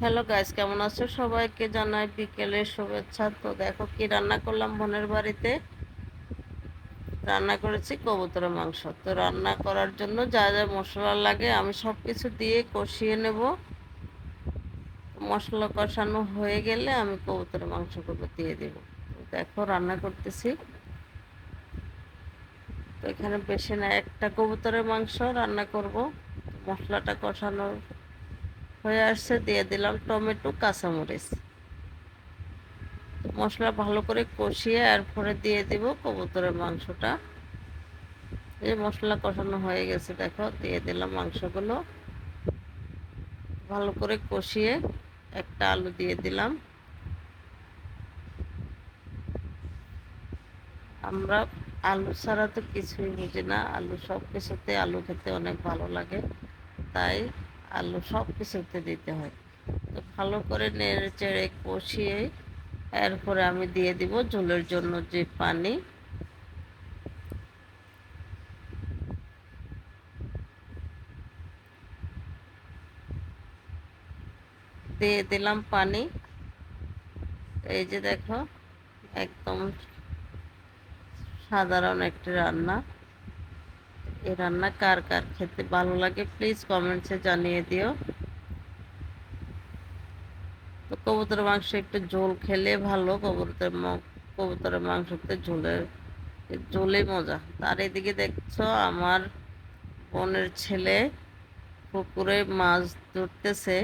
Hello guys কেমন আছো? সবাইকে জানাই বিকেলের শুভেচ্ছা। তো দেখো কি রান্না করলাম বোনের বাড়িতে। রান্না করেছি কবুতরের মাংস। তো রান্না করার জন্য যা যা মশলা লাগে আমি সব কিছু দিয়ে কষিয়ে নেব। মশলা কষানো হয়ে গেলে আমি কবুতরের মাংসগুলো দিয়ে দেব। দেখো রান্না করতেছি। তো এখানে বেশি না, একটা কবুতরের মাংস রান্না করব। মশলাটা কষানোর হয়ে আসছে, দিয়ে দিলাম টমেটো, কাঁচামরিচ। মশলা ভালো করে কষিয়ে আর এরপরে দিয়ে দিব কবুতরের মাংসটা। এই মশলা কষানো হয়ে গেছে, দেখো, দিয়ে দিলাম মাংসগুলো। ভালো করে কষিয়ে একটা আলু দিয়ে দিলাম। আমরা আলু ছাড়া তো কিছুই বুঝি না, আলু সব কিছুতে আলু খেতে অনেক ভালো লাগে। তাই আলু সব কিছুতে দিতে হয়। তো ভালো করে নেড়ে চেড়ে কষিয়ে এরপরে আমি দিয়ে দিব ঝোলের জন্য যে পানি। দিয়ে দিলাম পানি। এই যে দেখো, একদম সাধারণ একটি রান্না। এই রান্না কার কার খেতে ভালো লাগে প্লিজ কমেন্টসে জানিয়ে দিও। তো কবুতরের মাংস একটু ঝোল খেলে ভালো, কবুতরের কবুতরের মাংসতে ঝোলের ঝোলে মজা। তার এদিকে দেখছ আমার বোনের ছেলে পুকুরে মাছ ধরতেছে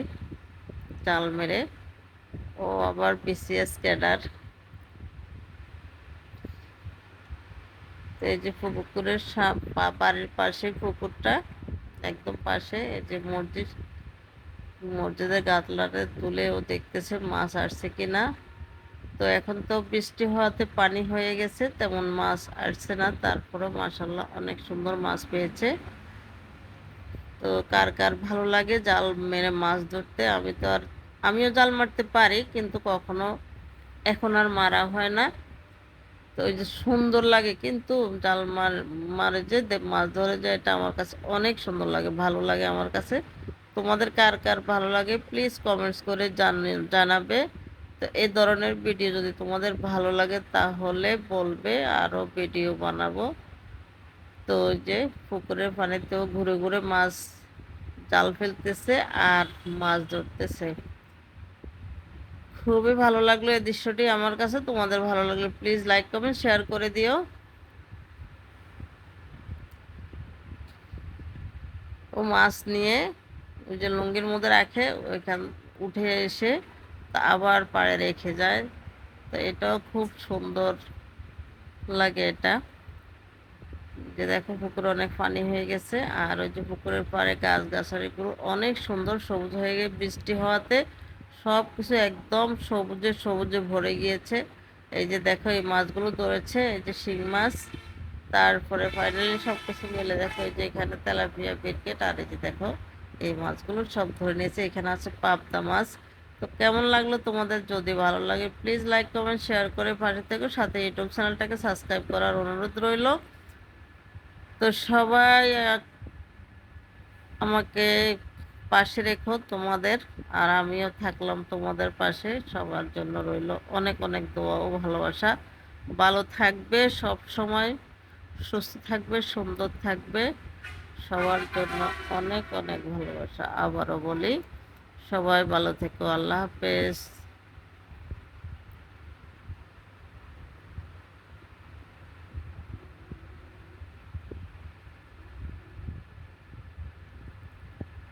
জাল মেরে। ও আবার বিসিএস ক্যাডার। এই যে পুকুরের বাড়ির পাশে পুকুরটা একদম পাশে, এই যে মসজিদ মসজিদের গাতলাটা তুলে ও দেখতেছে মাছ আসছে কিনা। তো এখন তো বৃষ্টি হওয়াতে পানি হয়ে গেছে, তেমন মাছ আসছে না তারপরে মাসাল্লাহ অনেক সুন্দর মাছ পেয়েছে। তো কার কার ভালো লাগে জাল মেরে মাছ ধরতে, আমি তো আর, আমিও জাল মারতে পারি, কিন্তু কখনো এখন আর মারা হয় না। তো ওই যে সুন্দর লাগে, কিন্তু জাল মার, মারে যে মাছ ধরে যায়, এটা আমার কাছে অনেক সুন্দর লাগে, ভালো লাগে আমার কাছে। তোমাদের কার কার ভালো লাগে প্লিজ কমেন্টস করে জানাবে। তো এই ধরনের ভিডিও যদি তোমাদের ভালো লাগে, তাহলে বলবে আরও ভিডিও বানাবো। তো যে পুকুরের পানিতেও ঘুরে ঘুরে মাছ, জাল ফেলতেছে আর মাছ ধরতেছে। খুবই ভালো লাগল এই দৃশ্যটি আমার কাছে। তোমাদের ভালো লাগলে প্লিজ লাইক কমেন্ট শেয়ার করে দিও। ও মাছ নিয়ে ওই যে লুঙ্গির মধ্যে রাখে, ওইখান উঠে এসে তা আবার পাড়ে রেখে যায়। তো এটাও খুব সুন্দর লাগে এটা। যে দেখো পুকুর অনেক পানি হয়ে গেছে, আর ওই যে পুকুরের পাড়ে গাছ গাছালিগুলো অনেক সুন্দর সবুজ হয়ে গিয়ে বৃষ্টি হওয়াতে। সব কিছু একদম সবুজে সবুজে ভরে গিয়েছে। এই যে দেখো, এই মাছগুলো ধরেছে, এই যে শিং মাছ। তারপরে ফাইনালি সব কিছু মিলে দেখো, এই যে এখানে তেলাপিয়া বিটকেট আর এই যে দেখো, এই মাছগুলো সব ধরে নিয়েছে। এখানে আছে পাবদা মাছ। তো কেমন লাগল তোমাদের? যদি ভালো লাগে প্লিজ লাইক কমেন্ট শেয়ার করে পাশে থেকে। সাথে ইউটিউব চ্যানেলটাকে সাবস্ক্রাইব করার অনুরোধ রইল। তো সবাই আমাকে পাশে রেখো তোমাদের, আর আমিও থাকলাম তোমাদের পাশে। সবার জন্য রইল অনেক অনেক দোয়া ও ভালোবাসা। ভালো থাকবে সব সময়, সুস্থ থাকবে, সুন্দর থাকবে। সবার জন্য অনেক অনেক ভালোবাসা। আবারও বলি, সবাই ভালো থেকো। আল্লাহ হাফেজ।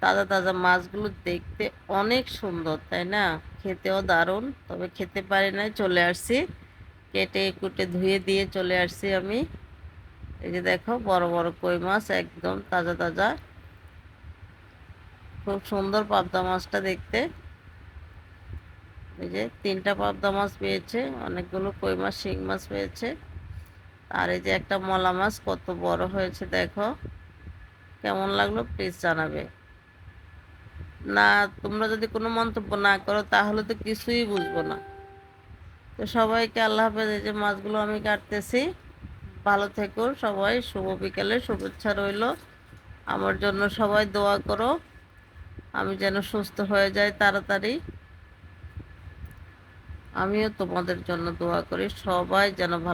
তাজা তাজা মাছগুলো দেখতে অনেক সুন্দর, তাই না? খেতেও দারুণ, তবে খেতে পারি না চলে আসছি। কেটে কুটে ধুয়ে দিয়ে চলে আসছি আমি। এই যে দেখো, বড় বড় কই মাছ, একদম তাজা তাজা খুব সুন্দর পাবদা মাছটা দেখতে। এই যে তিনটা পাবদা মাছ পেয়েছে, অনেকগুলো কই মাছ, শিং মাছ পেয়েছে। আর এই যে একটা মলা মাছ, কত বড় হয়েছে, দেখো। কেমন লাগল প্লিজ জানাবে। না, তোমরা যদি কোনো মন্তব্য না করো, তাহলে তো কিছুই বুঝব না। তো সবাইকে আল্লাহ হাফেজ, এই যে মাছগুলো আমি কাটতেছি। ভালো থেকো সবাই, শুভ বিকেলে, শুভেচ্ছা রইল। আমার জন্য সবাই দোয়া করো। আমি যেন সুস্থ হয়ে যাই তাড়াতাড়ি। আমিও তোমাদের জন্য দোয়া করি। সবাই যেন ভালো